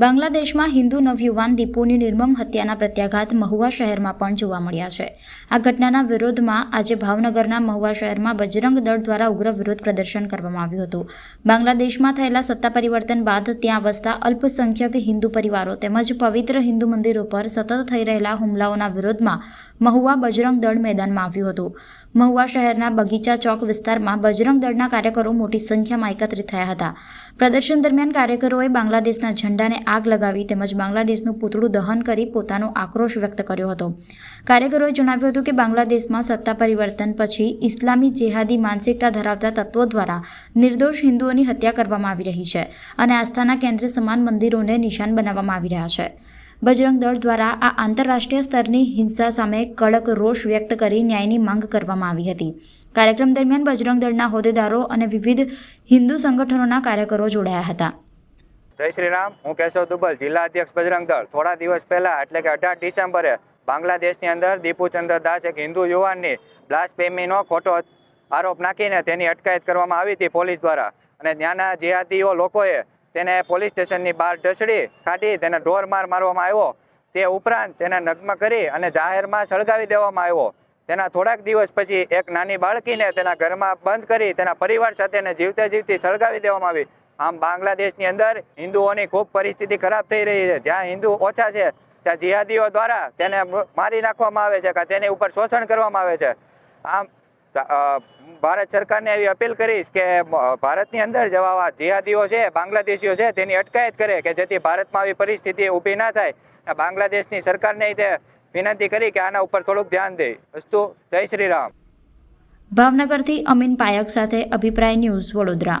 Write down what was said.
બાંગ્લાદેશમાં હિન્દુ નવયુવાન દીપુની નિર્મમ હત્યાના પ્રત્યાઘાત મહુવા શહેરમાં પણ જોવા મળ્યા છે. આ ઘટનાના વિરોધમાં આજે ભાવનગરના મહુવા શહેરમાં બજરંગ દળ દ્વારા ઉગ્ર વિરોધ પ્રદર્શન કરવામાં આવ્યું હતું. બાંગ્લાદેશમાં થયેલા સત્તા પરિવર્તન બાદ ત્યાં વસતા અલ્પસંખ્યક હિન્દુ પરિવારો તેમજ પવિત્ર હિન્દુ મંદિરો પર સતત થઈ રહેલા હુમલાઓના વિરોધમાં મહુવા બજરંગ દળ મેદાનમાં આવ્યું હતું. મહુવા શહેરના બગીચા ચોક વિસ્તારમાં બજરંગ દળના કાર્યકરો મોટી સંખ્યામાં એકત્રિત થયા હતા. પ્રદર્શન દરમિયાન કાર્યકરોએ બાંગ્લાદેશના ઝંડાને આગ લગાવી તેમજ બાંગ્લાદેશનું પૂતળું દહન કરી પોતાનો આક્રોશ વ્યક્ત કર્યો હતો. કાર્યકરોએ જણાવ્યું હતું કે બાંગ્લાદેશમાં સત્તા પરિવર્તન પછી ઇસ્લામી જેહાદી માનસિકતા ધરાવતા તત્વો દ્વારા નિર્દોષ હિન્દુઓની હત્યા કરવામાં આવી રહી છે અને આસ્થાના કેન્દ્ર સમાન મંદિરોને નિશાન બનાવવામાં આવી રહ્યા છે. બજરંગ દળ દ્વારા આ આંતરરાષ્ટ્રીય સ્તરની હિંસા સામે કડક રોષ વ્યક્ત કરી ન્યાયની માંગ કરવામાં આવી હતી. કાર્યક્રમ દરમિયાન બજરંગ દળના હોદ્દેદારો અને વિવિધ હિન્દુ સંગઠનોના કાર્યકરો જોડાયા હતા. જય શ્રી રામ. હું કેશવ દુબલ, જિલ્લા અધ્યક્ષ બજરંગ દળ. થોડા દિવસ પહેલા, એટલે કે અઢાર ડિસેમ્બરે, બાંગ્લાદેશની અંદર દીપુચંદ્ર દાસ એક હિન્દુ યુવાનની બ્લાસ્ફેમીનો ખોટો આરોપ નાખીને તેની અટકાયત કરવામાં આવી હતી પોલીસ દ્વારા. અને ત્યાંના જેહાદીઓ લોકોએ તેને પોલીસ સ્ટેશનની બહાર ઢસડી કાઢી, તેને ઢોર માર મારવામાં આવ્યો. તે ઉપરાંત તેને નગ્ન કરી અને જાહેરમાં સળગાવી દેવામાં આવ્યો. તેના થોડાક દિવસ પછી એક નાની બાળકીને તેના ઘરમાં બંધ કરી તેના પરિવાર સાથેને જીવતે જીવતી સળગાવી દેવામાં આવી. આમ બાંગ્લાદેશની અંદર હિન્દુઓની ખૂબ પરિસ્થિતિ ખરાબ થઈ રહી છે. જ્યાં હિન્દુ ઓછા છે, ત્યાં જિહાદીઓ દ્વારા તેને મારી નાખવામાં આવે છે કે તેની ઉપર શોષણ કરવામાં આવે છે. આમ ભારત સરકારને એવી અપીલ કરીશ કે ભારતની અંદર જવા જિહાદીઓ છે, બાંગ્લાદેશીઓ છે, તેની અટકાયત કરે કે જેથી ભારતમાં આવી પરિસ્થિતિ ઊભી ના થાય. બાંગ્લાદેશની સરકારને તે વિનંતી કરી કે આના ઉપર થોડુંક ધ્યાન દે. અસ્તુ, જય શ્રી રામ. ભાવનગરથી અમીન પાયક સાથે અભિપ્રાય ન્યૂઝ વડોદરા.